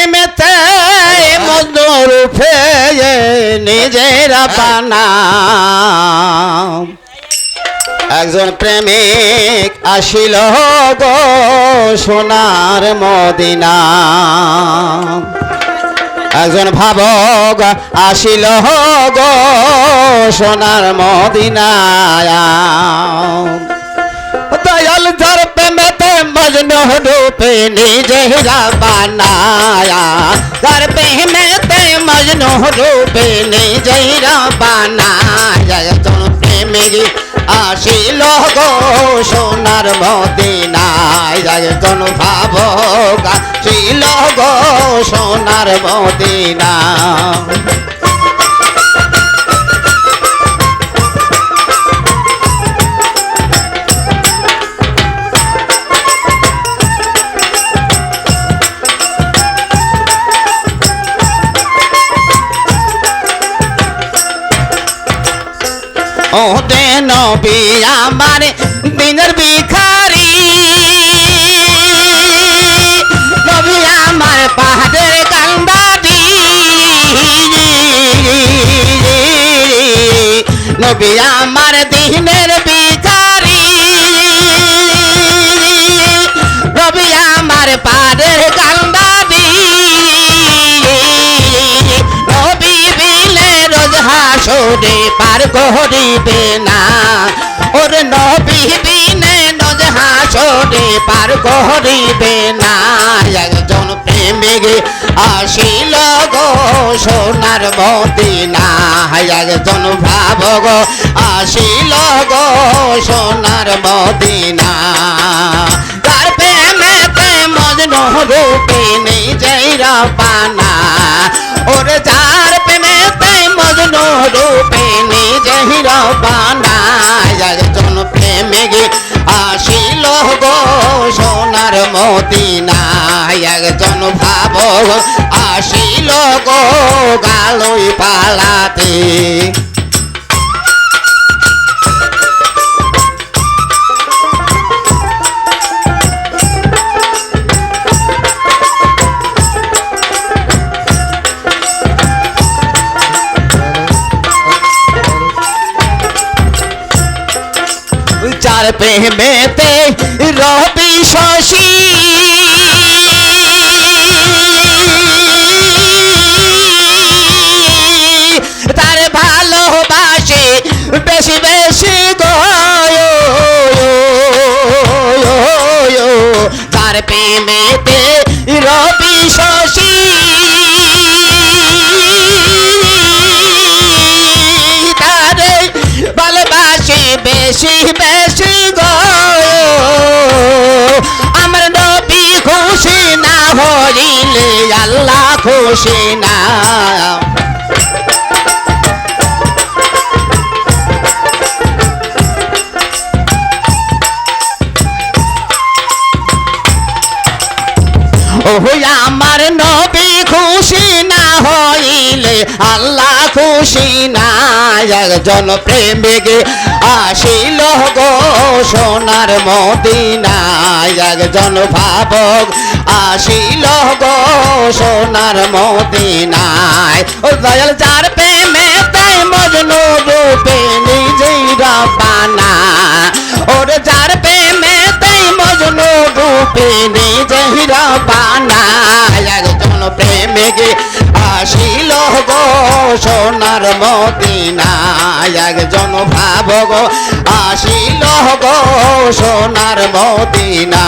প্রেমেতে মজনু রূপে নিজের বানা একজন প্রেমিক আসিল গো সোনার মদিনা। একজন ভাবক আসিল গো সোনার মদিনায়। দয়াল ধর প্রেমেতে মজনু রূপে নিজেরা বানায়া ধর প্রেমেতে মজনু রূপে নিজেরা বানায়া একজন প্রেমিক আসিল গো সোনার মদিনায় একজন ভাবক আসিল গো সোনার মদিনা ও দে নবী আমার দিনের ভিখারি নবী আমার পাহাড়ের কান্দারি নবী আমার দিনের ভিখারি হাসরে পার করিবে না ওর নবী বিনে রোজ হাসরে পার করিবে না একজন প্রেমিক আসিল গো সোনার মদিনা। একজন ভাব গো আসিল গো সোনার মদিনা। তার প্রেমেতে মজনু রূপে নিজেই পানা ওর যার প্রেমেতে মজনু রূপে সোনার নায়ক একজন ভাব আসিল গো গালই পালাতে। চার প্রেমেতে রবি শশী। তার ভালোবাসে বেশি বেশি গো। তার প্রেমেতে রবি শশী। বেশি হইলে আল্লাহ খুশি না। আমার নবী খুশি না হইলে আল্লাহ খুশি না। একজন প্রেমিক আসিল গো সোনার মদিনায়। একজন ভাবক আসিল সোনার মদিনায়। ও দয়াল, যার প্রেমে তাই মজনু রূপে নিজেই রাপানা ওর, যার প্রেমে তাই মজনু রূপে নিজেই রাপানা একজন প্রেমিক আসিল গো সোনার মদিনা একজন ভাবগ আসিল গো সোনার Madina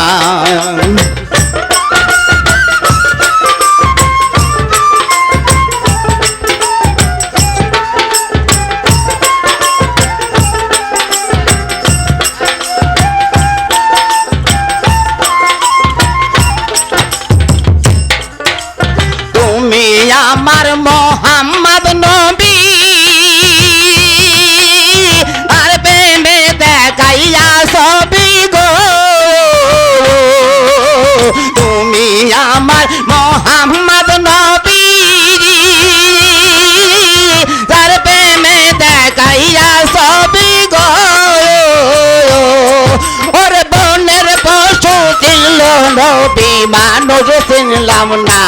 মানুষ চিনলাম না